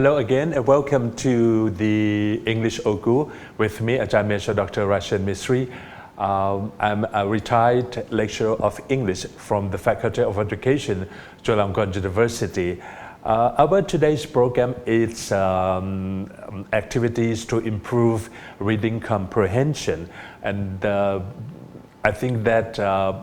Hello again and welcome to the English Ogu with me, Ajahn Mesha Dr. Rashan Misri. Um, I'm a retired lecturer of English from the Faculty of Education, Chulalongkorn University. Uh, our today's program is um, activities to improve reading comprehension and uh, I think that uh,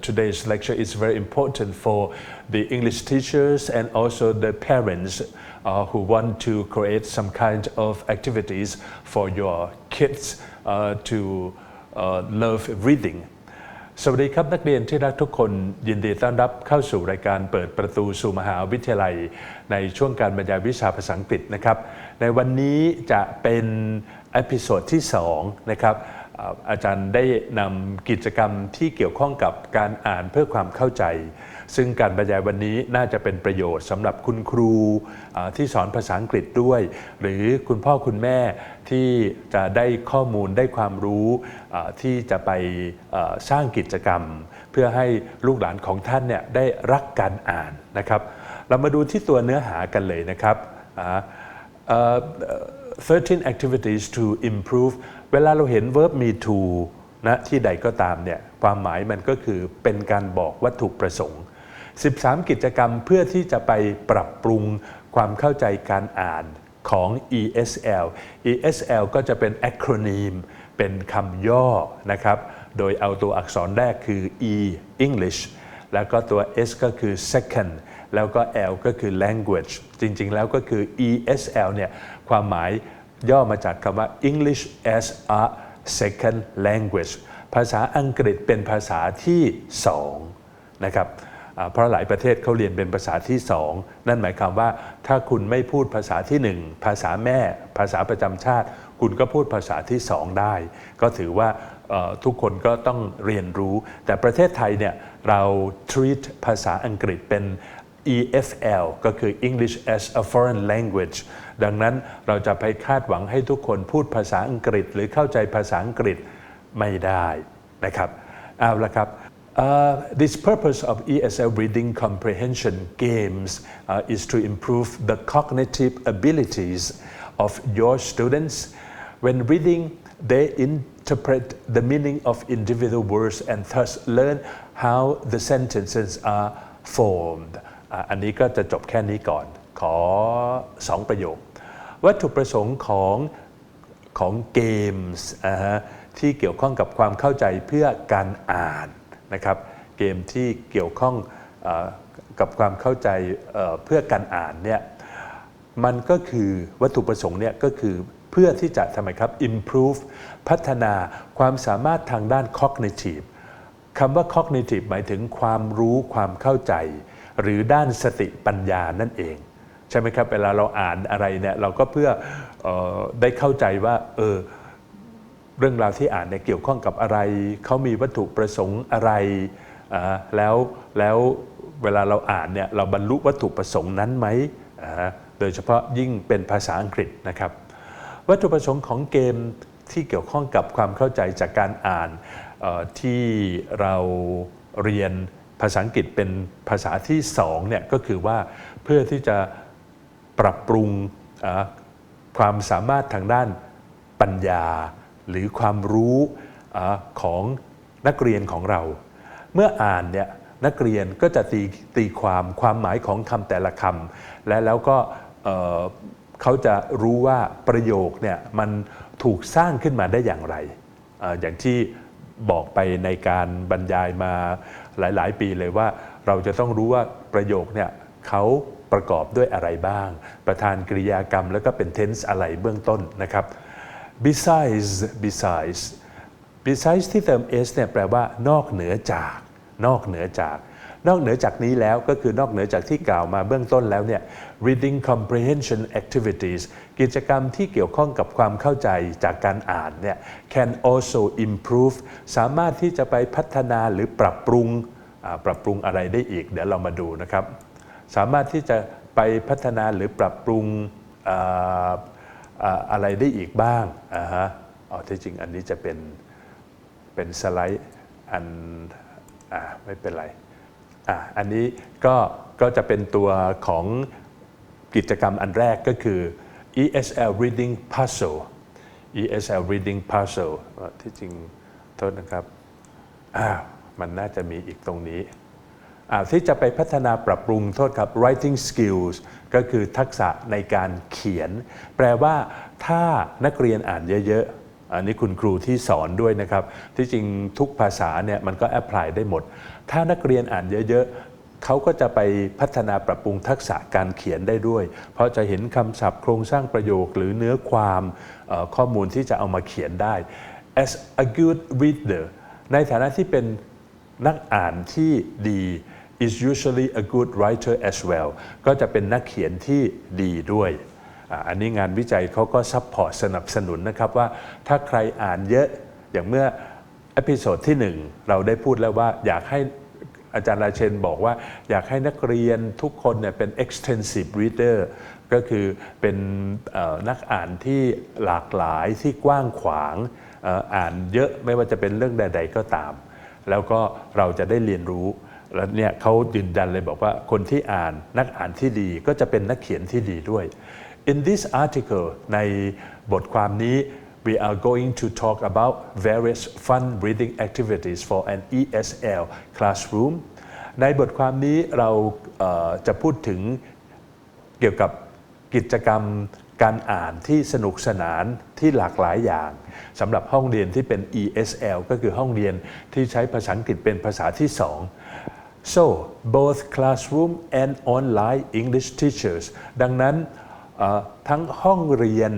today's lecture is very important for the English teachers and also the parents uh, who want to create some kind of activities for your kids uh, to uh, love reading. สวัสดีครับนักเรียนที่รักทุกคนยินดีต้อนรับเข้าสู่รายการเปิดประตูสู่มหาวิทยาลัย ในช่วงการบรรยายวิชาภาษาอังกฤษนะครับ ในวันนี้จะเป็นอพิโซดที่2นะครับอาจารย์ได้นำกิจกรรมที่เกี่ยวข้องกับการอ่านเพื่อความเข้าใจ ซึ่งการบรรยายวันนี้น่าจะเป็นประโยชน์สำหรับคุณครูที่สอนภาษาอังกฤษด้วย หรือคุณพ่อคุณแม่ที่จะได้ข้อมูลได้ความรู้ที่จะไปสร้างกิจกรรม เพื่อให้ลูกหลานของท่านเนี่ยได้รักการอ่านนะครับ เรามาดูที่ตัวเนื้อหากันเลยนะครับ13 activities to improve เวลาเราเห็น verb me to นะที่ใดก็ตามเนี่ยความหมายมันก็คือเป็นการบอกวัตถุประสงค์ 13 กิจกรรมเพื่อที่จะไปปรับปรุงความเข้าใจการอ่านของ ESL ESL ก็จะเป็น acronym เป็นคำย่อนะครับ โดยเอาตัวอักษรแรกคือ E English แล้วก็ตัว S ก็คือ second แล้วก็ L ก็คือ language จริงๆ แล้วก็คือ ESL เนี่ยความหมายย่อมาจากคำว่า English as a second language ภาษาอังกฤษเป็นภาษาที่สองนะครับ เพราะหลายประเทศเขาเรียนเป็นภาษาที่สองนั่นหมายความว่าถ้าคุณไม่พูดภาษาที่หนึ่งภาษาแม่ ภาษาประจำชาติ คุณก็พูดภาษาที่สองได้ ก็ถือว่าทุกคนก็ต้องเรียนรู้ แต่ประเทศไทยเนี่ยเรา treat ภาษาอังกฤษเป็น EFL ก็คือ English as a foreign language ดังนั้นเราจะไปคาดหวังให้ทุกคนพูดภาษาอังกฤษ หรือเข้าใจภาษาอังกฤษไม่ได้นะครับเอาละครับ Uh, this purpose of ESL reading comprehension games uh, is to improve the cognitive abilities of your students. When reading, they interpret the meaning of individual words and thus learn how the sentences are formed. อ่ะอันนี้ก็จะจบแค่นี้ก่อน ขอ 2 ประโยค วัตถุประสงค์ของของเกมส์อ่าฮะที่เกี่ยวข้องกับความเข้าใจเพื่อการอ่าน นะครับเกมที่เกี่ยวข้องอกับความเข้าใจเพื่อการอ่านเนี่ยมันก็คือวัตถุประสงค์เนี่ยก็คือเพื่อที่จะทำไมครับ improve พัฒนาความสามารถทางด้าน cognitive คำว่า cognitive หมายถึงความรู้ความเข้าใจ หรือด้านสติปัญญานั่นเอง ใช่ไหมครับ เวลาเราอ่านอะไรเนี่ยเราก็เพื่อออได้เข้าใจว่าเออ เรื่องราวที่อ่านเนี่ยเกี่ยวข้องกับอะไร เขามีวัตถุประสงค์อะไร แล้วแล้วเวลาเราอ่านเนี่ยเราบรรลุวัตถุประสงค์นั้นไหม โดยเฉพาะยิ่งเป็นภาษาอังกฤษนะครับ วัตถุประสงค์ของเกมที่เกี่ยวข้องกับความเข้าใจจากการอ่านที่เราเรียนภาษาอังกฤษเป็นภาษาที่สองเนี่ยก็คือว่าเพื่อที่จะปรับปรุงความสามารถทางด้านปัญญา หรือความรู้ของนักเรียนของเรา เมื่ออ่านเนี่ยนักเรียนก็จะตีตีความความหมายของคำแต่ละคำและแล้วก็เขาจะรู้ว่าประโยคเนี่ยมันถูกสร้างขึ้นมาได้อย่างไรออย่างที่บอกไปในการบรรยายมาหลาย ๆ ปีเลยว่า เราจะต้องรู้ว่าประโยคเนี่ยเขาประกอบด้วยอะไรบ้าง ประธานกริยากรรมแล้วก็เป็น tense อะไรเบื้องต้นนะครับ besides besides besides ที่เติม s เนี่ยแปลว่านอกเหนือจาก นอกเหนือจาก นอกเหนือจากนี้แล้วก็คือนอกเหนือจากที่กล่าวมาเบื้องต้นแล้วเนี่ย reading comprehension activities กิจกรรมที่เกี่ยวข้องกับความเข้าใจจากการอ่านเนี่ย can also improve สามารถที่จะไปพัฒนาหรือปรับปรุงปรับปรุงอะไรได้อีก เดี๋ยวเรามาดูนะครับ สามารถที่จะไปพัฒนาหรือปรับปรุง อะไรได้อีกบ้างอ่าฮะอ๋อที่จริงอันนี้จะเป็นเป็นสไลด์อันอ่าไม่เป็นไรอ่าอันนี้ก็ก็จะเป็นตัวของกิจกรรมอันแรกก็คือ ESL reading puzzle ESL reading puzzle ที่จริงโทษนะครับอ้ามันน่าจะมีอีกตรงนี้อ่าที่จะไปพัฒนาปรับปรุงโทษครับ writing skills ก็คือทักษะในการเขียน แปลว่าถ้านักเรียนอ่านเยอะๆอันนี้คุณครูที่สอนด้วยนะครับ ที่จริงทุกภาษาเนี่ยมันก็แอพพลายได้หมด ถ้านักเรียนอ่านเยอะๆ เขาก็จะไปพัฒนาปรับปรุงทักษะการเขียนได้ด้วย เพราะจะเห็นคำศัพท์โครงสร้างประโยคหรือเนื้อความข้อมูลที่จะเอามาเขียนได้ as a good reader ในฐานะที่เป็นนักอ่านที่ดี is usually a good writer as well ก็จะเป็นนักเขียนที่ดีด้วย อันนี้งานวิจัยเขาก็ซัพพอร์ตสนับสนุนนะครับว่าถ้าใครอ่านเยอะอย่างเมื่อเอพิโซดที่ 1 เราได้พูดแล้วว่าอยากให้อาจารย์ราเชนบอกว่าอยากให้นักเรียนทุกคนเนี่ยเป็น extensive reader ก็คือเป็นนักอ่านที่หลากหลายที่กว้างขวางอ่านเยอะไม่ว่าจะเป็นเรื่องใด ๆ ก็ตาม แล้วก็เราจะได้เรียนรู้ แล้วเนี่ยเขายืนยันเลยบอกว่าคนที่อ่านนักอ่านที่ดีก็จะเป็นนักเขียนที่ดีด้วย In this article ในบทความนี้ we are going to talk about various fun reading activities for an ESL classroom ในบทความนี้เราเจะพูดถึงเกี่ยวกับกิจกรรมการอ่านที่สนุกสนานที่หลากหลายอย่างสำหรับห้องเรียนที่เป็น ESL ก็คือห้องเรียนที่ใช้ภาษาอังกฤษเป็นภาษาที่สอง so both classroom and online English teachers ดังนั้นทั้งห้องเรียน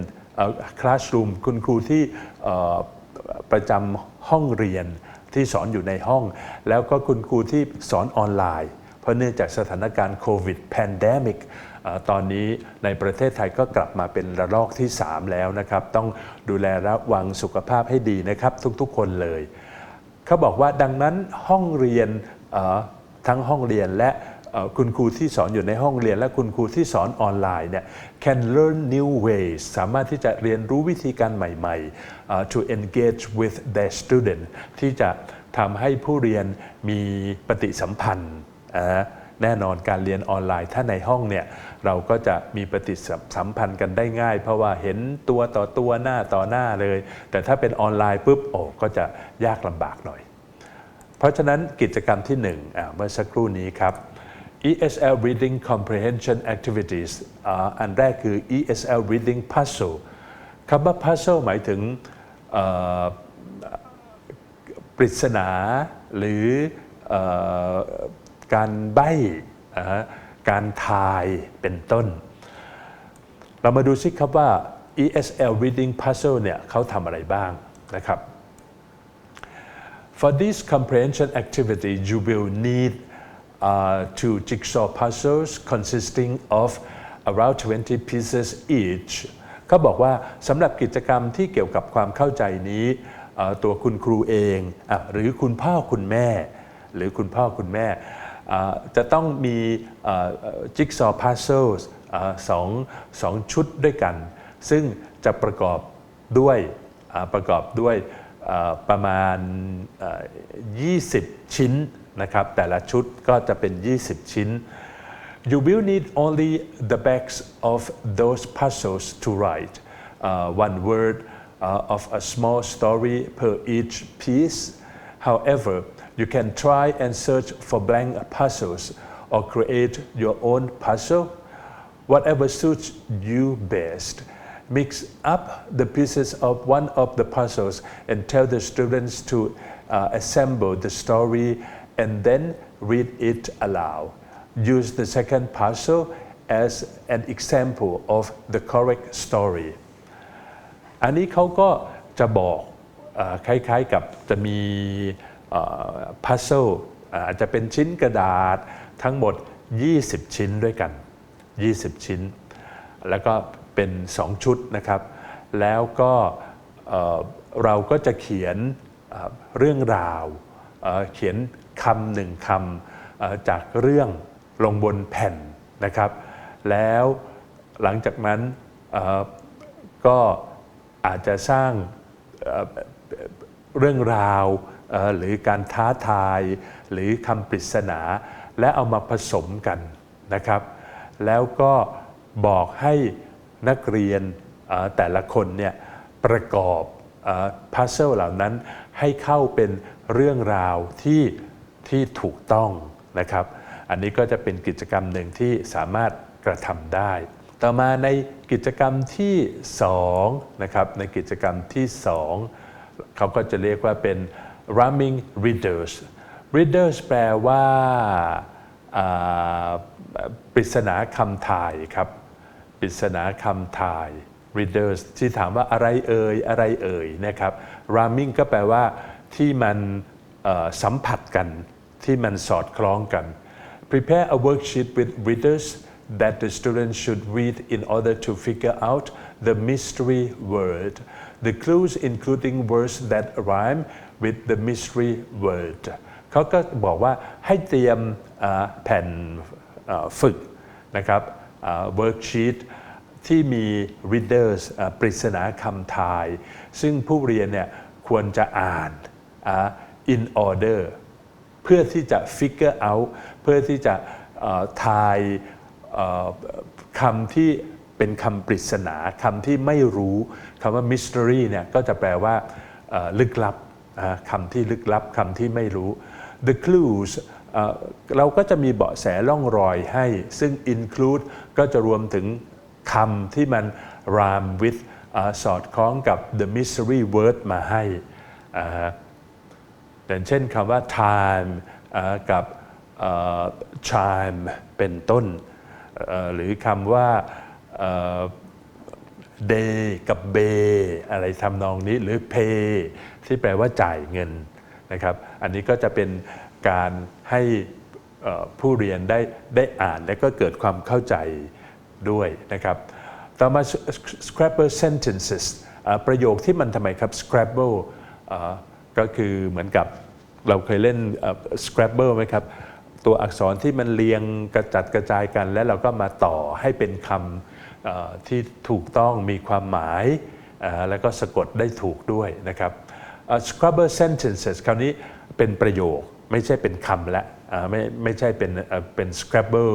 classroom คุณครูที่ประจำห้องเรียนที่สอนอยู่ในห้อง แล้วก็คุณครูที่สอนออนไลน์ เพราะเนื่องจากสถานการณ์โควิด pandemic ตอนนี้ในประเทศไทยก็กลับมาเป็นระลอกที่ 3 แล้วนะครับ ต้องดูแลระวังสุขภาพให้ดีนะครับ ทุกๆคนเลย เขาบอกว่าดังนั้นห้องเรียน ทั้งห้องเรียนและคุณครูที่สอนอยู่ในห้องเรียน และคุณครูที่สอนออนไลน์เนี่ย can learn new ways สามารถที่จะเรียนรู้วิธีการใหม่ๆ to engage with their student ที่จะทำให้ผู้เรียนมีปฏิสัมพันธ์แน่นอนการเรียนออนไลน์ถ้าในห้องเนี่ยเราก็จะมีปฏิสัมพันธ์กันได้ง่าย เพราะว่าเห็นตัวต่อตัวหน้าต่อหน้าเลย แต่ถ้าเป็นออนไลน์ปุ๊บโอ้ก็จะยากลำบากหน่อย เพราะฉะนั้นกิจกรรมที่หนึ่งเมื่อสักครู่นี้ครับ ESL Reading Comprehension Activities อ,อันแรกคือ ESL Reading Puzzle คำว่า puzzle หมายถึงปริศนาหรืออการใบ้การทายเป็นต้น เรามาดูซิครับว่า ESL Reading Puzzle เนี่ยเขาทำอะไรบ้างนะครับ For this comprehension activity, you will need uh, two jigsaw puzzles consisting of around 20 pieces each. เขาบอกว่าสำหรับกิจกรรมที่เกี่ยวกับความเข้าใจนี้ตัวคุณครูเองอหรือคุณพ่อคุณแม่ หรือคุณพ่อคุณแม่ จะต้องมีจิ๊กซอว์พัซเซิลสองสองชุดด้วยกัน ซึ่งจะประกอบด้วยประกอบด้วย ประมาณอ่า20 ชิ้นนะครับ แต่ละชุดก็จะเป็น 20 ชิ้น You will need only the backs of those puzzles to write uh, one word uh, of a small story per each piece. However, you can try and search for blank puzzles or create your own puzzle. Whatever suits you best. Mix up the pieces of one of the puzzles and tell the students to uh, assemble the story and then read it aloud. Use the second puzzle as an example of the correct story. อันนี้เขาก็จะบอกเออคล้ายๆกับจะมีพัซเซิลอาจจะเป็นชิ้นกระดาษทั้งหมด 20 ชิ้นด้วยกัน 20 ชิ้น แล้วก็ เป็น 2 ชุดนะครับ แล้วก็เอ่อเราก็จะเขียนเเรื่องราวเเขียนคำหนึ่งคำจากเรื่องลงบนแผ่นนะครับ แล้วหลังจากนั้นก็อาจจะสร้างเเรื่องราวหรือการท้าทายหรือคำปริศนา และเอามาผสมกันนะครับ แล้วก็บอกให้ นักเรียนแต่ละคนเนี่ยประกอบพัซเซลเหล่านั้นให้เข้าเป็นเรื่องราวที่ที่ถูกต้องนะครับ อันนี้ก็จะเป็นกิจกรรมหนึ่งที่สามารถกระทำได้ ต่อมาในกิจกรรมที่2นะครับในกิจกรรมที่ 2 เขาก็จะเรียกว่าเป็น rhyming readers readers แปลว่าอ่าปริศนาคำทายครับ ปริศนาคำทาย readers ที่ถามว่าอะไรเอ่ยอะไรเอ่ยนะครับ rhyming ก็แปลว่าที่มันสัมผัสกันที่มันสอดคล้องกัน prepare a worksheet with readers that the students should read in order to figure out the mystery word the clues including words that rhyme with the mystery word เขาก็บอกว่าให้เตรียมแผ่นฝึกนะครับ อ่า worksheet ที่มี readers ปริศนาคำทาย ซึ่งผู้เรียนเนี่ยควรจะอ่านอ่า in order เพื่อที่จะ figure out เพื่อที่จะทายคำที่เป็นคำปริศนาคำที่ไม่รู้คำว่า mystery เนี่ยก็จะแปลว่าลึกลับคำที่ลึกลับคำที่ไม่รู้ the clues เราก็จะมีเบาะแสล่องรอยให้ ซึ่ง include ก็จะรวมถึงคำที่มัน rhyme with อสอดคล้องกับ the mystery word มาให้อย่างเช่นคำว่า time กับ chime เป็นต้น หรือคำว่า day กับ bay อะไรทำนองนี้ หรือ pay ที่แปลว่าจ่ายเงินนะครับ อันนี้ก็จะเป็น การให้ผู้เรียนได้ได้อ่านและก็เกิดความเข้าใจด้วยนะครับต่อมา Scrabble sentences ประโยคที่มันทำไมครับ Scrabble ก็คือเหมือนกับเราเคยเล่น Scrabble ไหมครับ ตัวอักษรที่มันเรียงกระจัดกระจายกัน แล้วเราก็มาต่อให้เป็นคำที่ถูกต้องมีความหมาย แล้วก็สะกดได้ถูกด้วยนะครับ Scrabble sentences คราวนี้เป็นประโยค ไม่ใช่เป็นคำละไม่ไม่ใช่เป็นเป็น Scrabble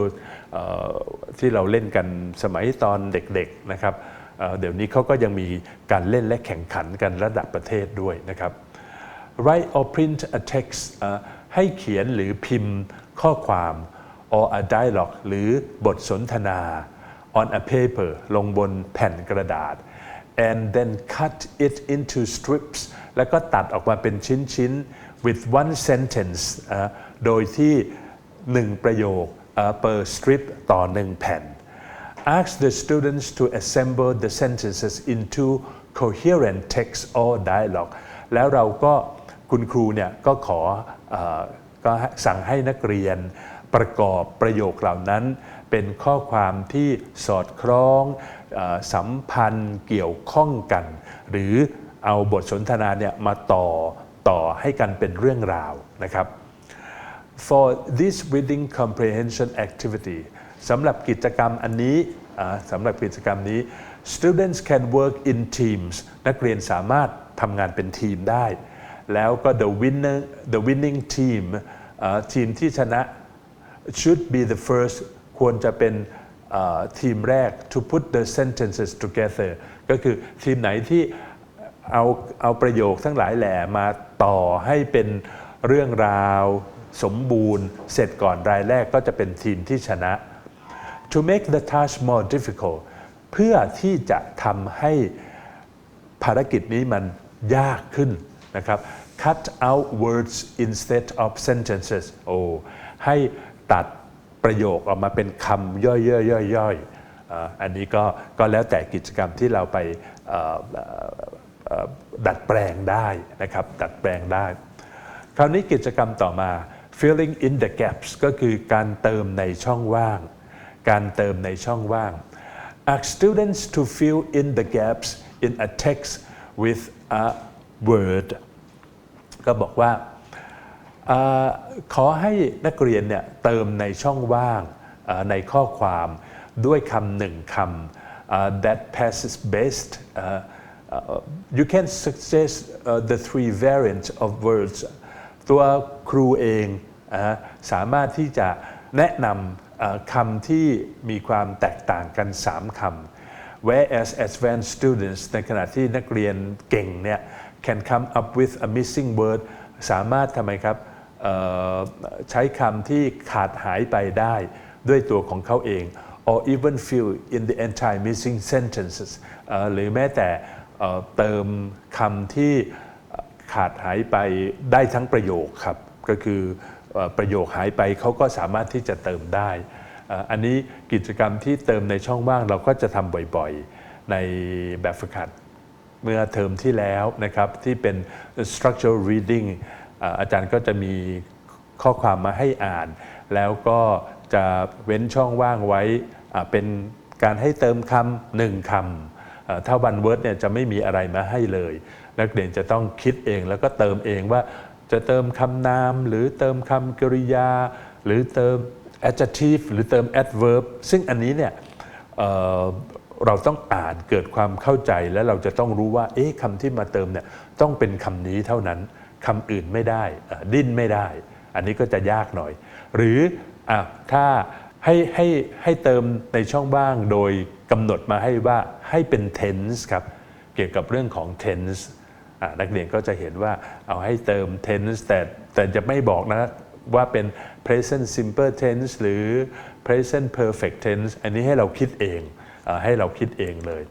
เอ่อที่เราเล่นกันสมัยตอนเด็กๆนะครับเเดี๋ยวนี้เขาก็ยังมีการเล่นและแข่งขันกันระดับประเทศด้วยนะครับ write or print a text ให้เขียนหรือพิมพ์ข้อความ or a dialogue หรือบทสนทนา on a paper ลงบนแผ่นกระดาษ and then cut it into strips แล้วก็ตัดออกมาเป็นชิ้นๆ with one sentence โดยที่หนึ่งประโยค per strip ต่อหนึ่งแผ่น Ask the students to assemble the sentences into coherent text or dialogue แล้วเราก็คุณครูเนี่ยก็ขอก็สั่งให้นักเรียนประกอบประโยคเหล่านั้น เป็นข้อความที่สอดคล้องสัมพันธ์เกี่ยวข้องกัน หรือเอาบทสนทนาเนี่ยมาต่อ ต่อให้กันเป็นเรื่องราวนะครับ for this reading comprehension activity สำหรับกิจกรรมอันนี้สำหรับกิจกรรมนี้ students can work in teams นักเรียนสามารถทำงานเป็นทีมได้ แล้วก็ the winner the winning team ทีมที่ชนะ should be the first ควรจะเป็นทีมแรก to put the sentences together ก็คือทีมไหนที่ เอาเอาประโยคทั้งหลายแหล่มาต่อให้เป็นเรื่องราวสมบูรณ์ เสร็จก่อนรายแรกก็จะเป็นทีมที่ชนะ to make the task more difficult เพื่อที่จะทำให้ภารกิจนี้มันยากขึ้นนะครับ cut out words instead of sentences โอ้ให้ตัดประโยคออกมาเป็นคำย่อยๆๆๆอันนี้ก็ก็แล้วแต่กิจกรรมที่เราไป ดัดแปลงได้นะครับดัดแปลงได้ คราวนี้กิจกรรมต่อมา filling in the gaps ก็คือการเติมในช่องว่าง การเติมในช่องว่าง ask students to fill in the gaps in a text with a word ก็บอกว่าอขอให้นักเรียนเนี่ยเติมในช่องว่างในข้อความด้วยคำหนึ่งคำ that passes best you can suggest uh, the three variants of words ตัวครูเองสามารถที่จะแนะนำคำที่มีความแตกต่างกัน 3คำ whereas advanced students ในขณะที่นักเรียนเก่งเนี่ย can come up with a missing word สามารถทำไมครับใช้คำที่ขาดหายไปได้ด้วยตัวของเขาเอง or even fill in the entire missing sentences หรือแม้แต่ เติมคำที่ขาดหายไปได้ทั้งประโยคครับ ก็คืออประโยคหายไปเขาก็สามารถที่จะเติมได้ อันนี้กิจกรรมที่เติมในช่องว่างเราก็จะทำบ่อยๆ ในแบบฝึกหัดเมื่อเทอมที่แล้วนะครับ ที่เป็น structural reading อาจารย์ก็จะมีข้อความมาให้อ่าน แล้วก็จะเว้นช่องว่างไว้เป็นการให้เติมคำหนึ่งคำ ถ้าวันเวิร์ดเนี่ยจะไม่มีอะไรมาให้เลย นักเรียนจะต้องคิดเองแล้วก็เติมเองว่าจะเติมคำนาม หรือเติมคำกริยา หรือเติม adjective หรือเติม adverb ซึ่งอันนี้เนี่ยเเราต้องอ่านเกิดความเข้าใจแล้วเราจะต้องรู้ว่าเอ๊ะคำที่มาเติมเนี่ยต้องเป็นคำนี้เท่านั้นคำอื่นไม่ได้ดิ้นไม่ได้ อันนี้ก็จะยากหน่อย หรืออะถ้าให้ให้ให้เติมในช่องว่างโดย กำหนดมาให้ว่าให้เป็น tense ครับเกี่ยวกับเรื่องของ tense อนักเรียนก็จะเห็นว่าเอาให้เติม tense แต่แต่จะไม่บอกนะว่าเป็น present simple tense หรือ present perfect tense อันนี้ให้เราคิดเองอให้เราคิดเองเลย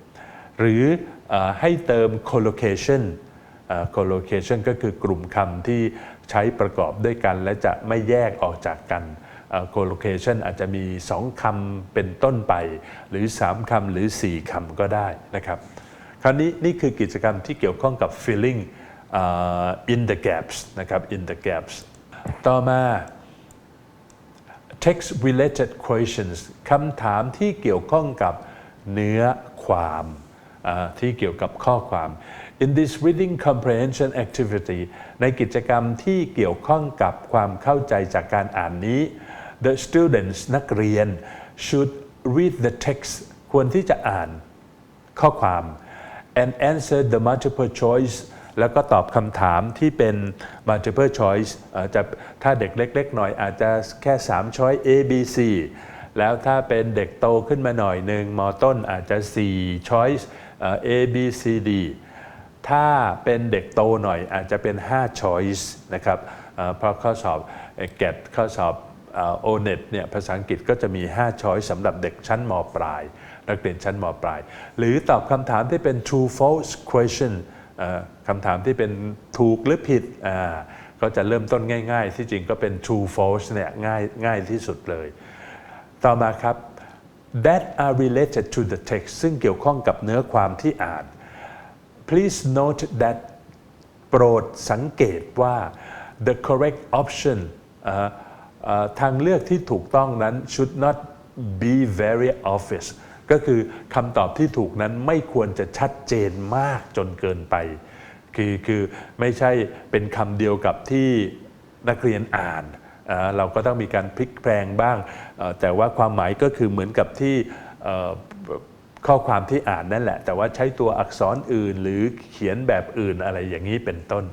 หรืออให้เติม collocation collocation ก็คือกลุ่มคำที่ใช้ประกอบด้วยกัน และจะไม่แยกออกจากกัน อ่อ collocation อาจจะมี 2คำเป็นต้นไป หรือ 3คำหรือ 4คำก็ได้นะครับ คราวนี้นี่คือกิจกรรมที่เกี่ยวข้องกับ filling in the gaps นะครับ in the gaps ต่อมา text related questions คำถามที่เกี่ยวข้องกับเนื้อความอ่าที่เกี่ยวกับข้อความ in this reading comprehension activity ในกิจกรรมที่เกี่ยวข้องกับความเข้าใจจากการอ่านนี้ the students นักเรียน should read the text ควรที่จะอ่านข้อความ and answer the multiple choice แล้วก็ตอบคำถามที่เป็น multiple choice อ่อจะถ้าเด็กเล็ก ๆ หน่อยอาจจะแค่ 3 ช้อย A B C แล้วถ้าเป็นเด็กโตขึ้นมาหน่อยหนึ่งมต้นอาจจะ 4 choice A B C D ถ้าเป็นเด็กโตหน่อยอาจจะเป็น 5 choice นะครับเอ่อเพราะข้อสอบเกตข้อสอบ โอเน็ตเนี่ยภาษาอังกฤษก็จะมี 5 ช้อยสำหรับเด็กชั้นมปลาย นักเรียนชั้นมปลาย หรือตอบคำถามที่เป็น true false question คำถามที่เป็นถูกหรือผิดก็จะเริ่มต้นง่าย ๆ ที่จริงก็เป็น true false เนี่ยง่ายง่ายที่สุดเลย ต่อมาครับ that are related to the text ซึ่งเกี่ยวข้องกับเนื้อความที่อ่าน please note that โปรดสังเกตว่า the correct option อ่าอ่า ทางเลือกที่ถูกต้องนั้น should not be very obvious ก็คือคำตอบที่ถูกนั้นไม่ควรจะชัดเจนมากจนเกินไป คือคือไม่ใช่เป็นคำเดียวกับที่นักเรียนอ่านเราก็ต้องมีการพลิกแปลงบ้าง แต่ว่าความหมายก็คือเหมือนกับที่ข้อความที่อ่านนั่นแหละ แต่ว่าใช้ตัวอักษรอื่น หรือเขียนแบบอื่นอะไรอย่างนี้เป็นต้น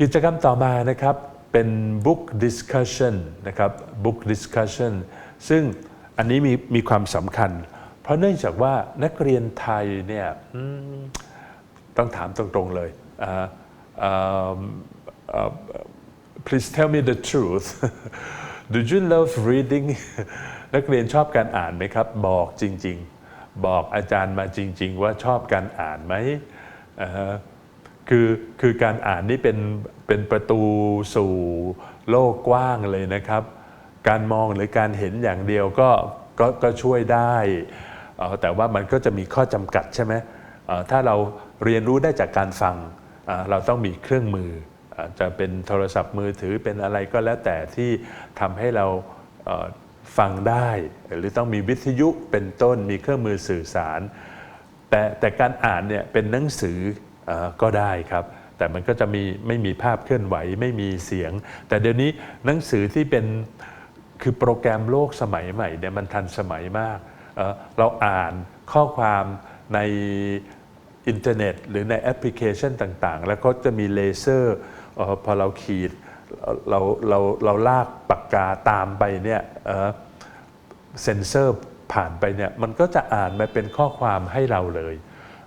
กิจกรรมต่อมานะครับ เป็น book discussion นะครับ book discussion ซึ่งอันนี้มีมีความสำคัญ เพราะเนื่องจากว่านักเรียนไทยเนี่ยต้องถามตรงๆเลยอ่าอ่าอ่า please tell me the truth do you love reading นักเรียนชอบการอ่านไหมครับ บอกจริง ๆ บอกอาจารย์มาจริง ๆ ว่าชอบการอ่านไหมอ่าฮะคือคือการอ่านนี่เป็น เป็นประตูสู่โลกกว้างเลยนะครับ การมองหรือการเห็นอย่างเดียวก็ก็ก็ช่วยได้ แต่ว่ามันก็จะมีข้อจำกัดใช่ไหมถ้าเราเรียนรู้ได้จากการฟัง เราต้องมีเครื่องมือ จะเป็นโทรศัพท์มือถือเป็นอะไรก็แล้วแต่ที่ทำให้เราฟังได้ หรือต้องมีวิทยุเป็นต้นมีเครื่องมือสื่อสาร แต่แต่การอ่านเนี่ยเป็นหนังสืออก็ได้ครับ แต่มันก็จะมีไม่มีภาพเคลื่อนไหวไม่มีเสียง แต่เดี๋ยวนี้หนังสือที่เป็นคือโปรแกรมโลกสมัยใหม่เนี่ยมันทันสมัยมากเเราอ่านข้อความในอินเทอร์เน็ต หรือในแอปพลิเคชันต่างๆ แล้วก็จะมีเลเซอร์พอเราขีดเราเราเราลากปากกาตามไปเนี่ยเซนเซอร์ผ่านไปเนี่ยมันก็จะอ่านมาเป็นข้อความให้เราเลย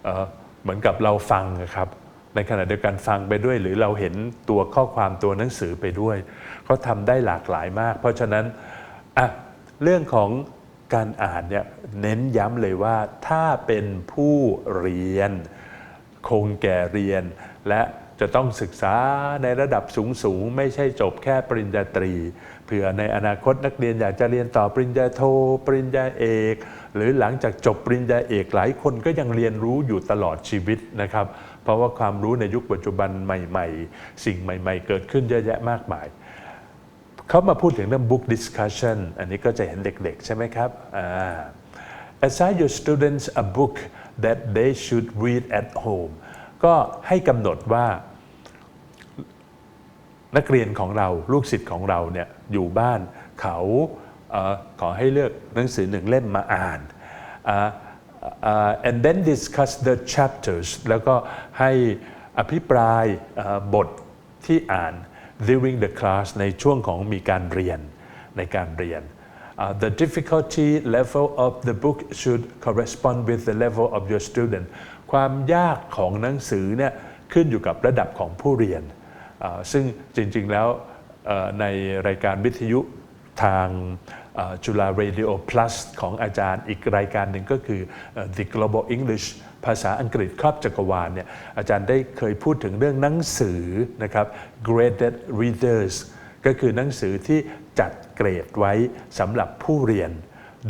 เเหมือนกับเราฟังนะครับ ในขณะเดียวกันฟังไปด้วย หรือเราเห็นตัวข้อความตัวหนังสือไปด้วยเขาทำได้หลากหลายมาก เพราะฉะนั้นอะเรื่องของการอ่านเนี่ยเน้นย้ำเลยว่าถ้าเป็นผู้เรียน คงแก่เรียนและ จะต้องศึกษาในระดับสูงๆไม่ใช่จบแค่ปริญญาตรีเผื่อในอนาคตนักเรียนอยากจะเรียนต่อปริญญาโท ปริญญาเอก หรือหลังจากจบปริญญาเอกหลายคนก็ยังเรียนรู้อยู่ตลอดชีวิตนะครับ เพราะว่าความรู้ในยุคปัจจุบันใหม่ ๆ สิ่งใหม่ ๆ เกิดขึ้นเยอะแยะมากมายเขามาพูดถึงเรื่อง book discussion อันนี้ก็จะเห็นเด็กๆ ใช่ไหมครับอ่า assign your students a book that they should read at home ก็ให้กำหนดว่า นักเรียนของเราลูกศิษย์ของเราเนี่ยอยู่บ้านเขาเออขอให้เลือกหนังสือหนึ่งเล่มมาอ่าน and then discuss the chapters แล้วก็ให้อภิปรายบทที่อ่าน during the class ในช่วงของมีการเรียนในการเรียน Uh, the difficulty level of the book should correspond with the level of your student ความยากของหนังสือเนี่ยขึ้นอยู่กับระดับของผู้เรียน ซึ่งจริงๆแล้วในรายการวิทยุทางจุฬา Radio Plus ของอาจารย์อีกรายการหนึ่งก็คือ The Global English ภาษาอังกฤษครอบจักรวาลเนี่ยอาจารย์ได้เคยพูดถึงเรื่องหนังสือนะครับ graded readers ก็คือหนังสือที่จัดเกรดไว้สำหรับผู้เรียน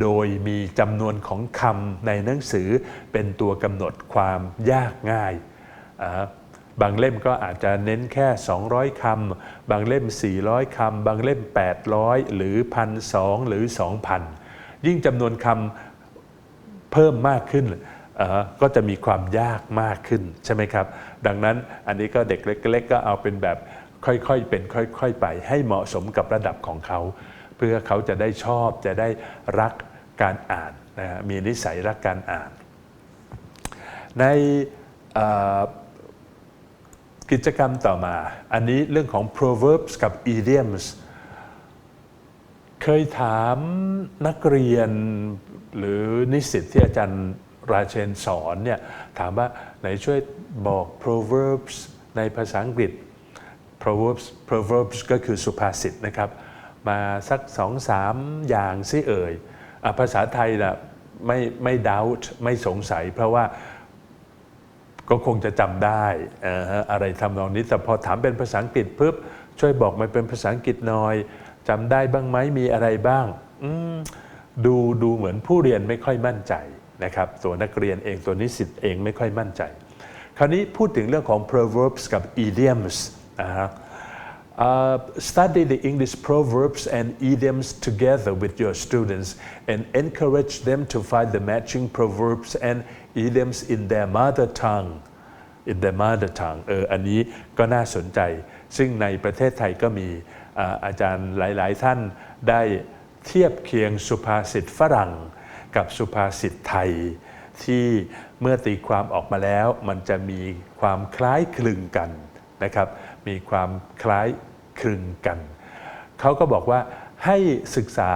โดยมีจำนวนของคำในหนังสือเป็นตัวกำหนดความยากง่าย บางเล่มก็อาจจะเน้นแค่ 200คำบางเล่ม 400คำบางเล่ม 800 หรือ1,200หรือ 2,000 ยิ่งจำนวนคำเพิ่มมากขึ้นก็จะมีความยากมากขึ้นใช่ไหมครับ ดังนั้นอันนี้ก็เด็กเล็ก ๆ ก็เอาเป็นแบบค่อยๆเป็นค่อย ๆ ไป ให้เหมาะสมกับระดับของเขา เพื่อเขาจะได้ชอบจะได้รักการอ่านนะมีนิสัยรักการอ่าน ใน กิจกรรมต่อมา อันนี้เรื่องของ proverbs กับ idioms เคยถามนักเรียนหรือนิสิตที่อาจารย์ราเชนสอนเนี่ยถามว่าไหนช่วยบอก proverbs ในภาษาอังกฤษ proverbs proverbs ก็คือสุภาษิตนะครับ มาสักสองสามอย่างสิเอ่ยอภาษาไทยนะไม่ไม่ doubt ไม่สงสัย เพราะว่า ก็คงจะจำได้อะไรทำนองนี้แต่พอถามเป็นภาษาอังกฤษปุ๊บช่วยบอกมาเป็นภาษาอังกฤษหน่อยจำได้บ้างไหมมีอะไรบ้างดูดูเหมือนผู้เรียนไม่ค่อยมั่นใจนะครับตัวนักเรียนเองตัวนิสิตเองไม่ค่อยมั่นใจ คราวนี้พูดถึงเรื่องของ proverbs กับ idioms นะฮะ Uh, study the English proverbs and idioms together with your students and encourage them to find the matching proverbs and idioms in their mother tongue in their mother tongue เอออันนี้ก็น่าสนใจ ซึ่งในประเทศไทยก็มีอาจารย์หลาย ๆ ท่านได้เทียบเคียงสุภาษิตฝรั่ง กับสุภาษิตไทย ที่เมื่อตีความออกมาแล้ว มันจะมีความคล้ายคลึงกันนะครับ มีความคล้ายคลึงกัน เขาก็บอกว่าให้ศึกษา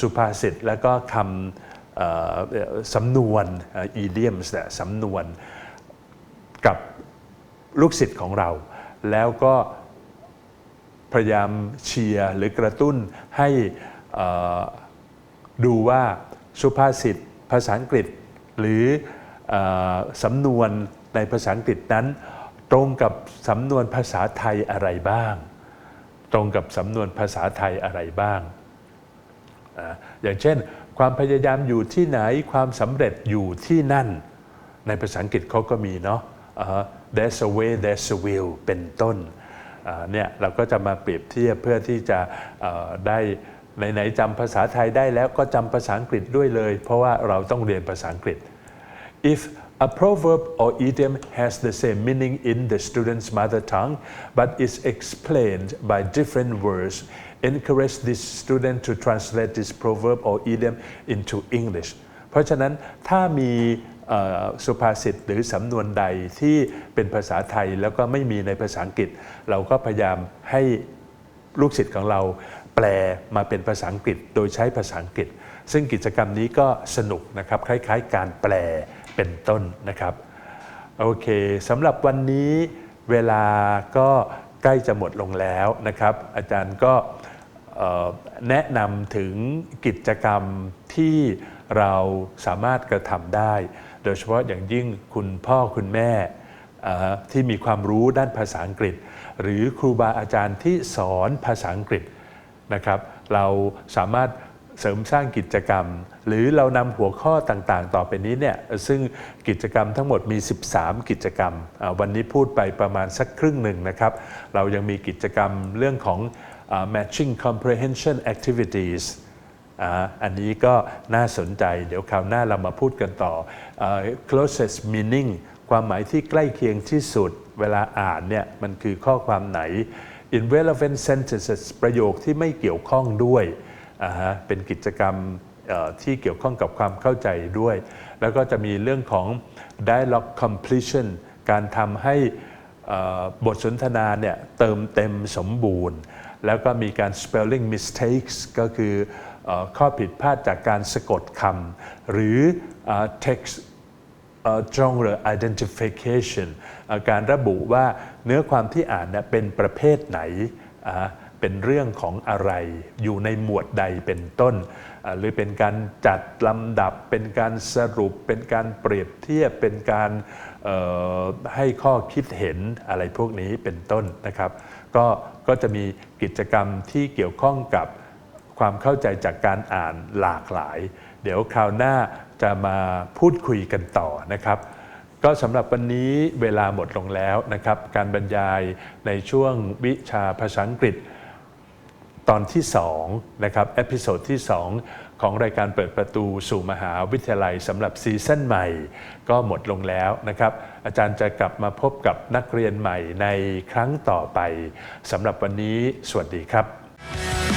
สุภาษิตแล้วก็คำ สำนวนอ่อ idioms เนี่ยสำนวนกับลูกศิษย์ของเรา แล้วก็พยายามเชียร์หรือกระตุ้นให้ดูว่าสุภาษิตภาษาอังกฤษ หรืออสำนวนในภาษาอังกฤษนั้น ตรงกับสำนวนภาษาไทยอะไรบ้าง ตรงกับสำนวนภาษาไทยอะไรบ้าง อย่างเช่น ความพยายามอยู่ที่ไหนความสำเร็จอยู่ที่นั่น ในภาษาอังกฤษเขาก็มีเนาะอ่า there's a way there's a will เป็นต้นเนี่ยเราก็จะมาเปรียบเทียบเพื่อที่จะได้ไหนๆจำภาษาไทยได้แล้วก็จำภาษาอังกฤษด้วยเลย เพราะว่าเราต้องเรียนภาษาอังกฤษ If a proverb or idiom has the same meaning in the student's mother tongue but is explained by different words, encourage this student to translate this proverb or idiom into English. เพราะฉะนั้นถ้ามีสุภาษิตหรือสำนวนใดที่เป็นภาษาไทยแล้วก็ไม่มีในภาษาอังกฤษ เราก็พยายามให้ลูกศิษย์ของเราแปลมาเป็นภาษาอังกฤษ โดยใช้ภาษาอังกฤษ ซึ่งกิจกรรมนี้ก็สนุกนะครับคล้ายๆ การแปล เป็นต้นนะครับโอเคสำหรับวันนี้เวลาก็ใกล้จะหมดลงแล้วนะครับ อาจารย์ก็แนะนำถึงกิจกรรมที่เราสามารถกระทำได้ โดยเฉพาะอย่างยิ่งคุณพ่อคุณแม่ที่มีความรู้ด้านภาษาอังกฤษ หรือครูบาอาจารย์ที่สอนภาษาอังกฤษนะครับ เราสามารถ เสริมสร้างกิจกรรม หรือเรานำหัวข้อต่างๆ ต่อไปนี้เนี่ยซึ่งกิจกรรมทั้งหมดมี 13 กิจกรรม วันนี้พูดไปประมาณสักครึ่งหนึ่งนะครับ เรายังมีกิจกรรมเรื่องของ matching comprehension activities อันนี้ก็น่าสนใจเดี๋ยวคราวหน้าเรามาพูดกันต่ออ closest meaning ความหมายที่ใกล้เคียงที่สุด เวลาอ่านเนี่ยมันคือข้อความไหน irrelevant sentences ประโยคที่ไม่เกี่ยวข้องด้วย เป็นกิจกรรมที่เกี่ยวข้องกับความเข้าใจด้วย แล้วก็จะมีเรื่องของ dialogue completion การทำให้บทสนทนาเนี่ยเติมเต็มสมบูรณ์ แล้วก็มีการ spelling mistakes ก็คืออข้อผิดพลาดจากการสะกดคำหรืออ text อ่อ genre identification การระบุว่าเนื้อความที่อ่านเนี่ยเป็นประเภทไหนอ เป็นเรื่องของอะไร อยู่ในหมวดใดเป็นต้น หรือเป็นการจัดลำดับ เป็นการสรุป เป็นการเปรียบเทียบ เป็นการให้ข้อคิดเห็นอะไรพวกนี้เป็นต้นนะครับ ก็ก็จะมีกิจกรรมที่เกี่ยวข้องกับความเข้าใจจากการอ่านหลากหลาย เดี๋ยวคราวหน้าจะมาพูดคุยกันต่อนะครับ ก็สำหรับวันนี้เวลาหมดลงแล้วนะครับ การบรรยายในช่วงวิชาภาษาอังกฤษ ตอนที่2นะครับเอพิโซดที่ 2 ของรายการเปิดประตูสู่มหาวิทยาลัยสำหรับซีซั่นใหม่ ก็หมดลงแล้วนะครับ อาจารย์จะกลับมาพบกับนักเรียนใหม่ในครั้งต่อไปสำหรับวันนี้ สวัสดีครับ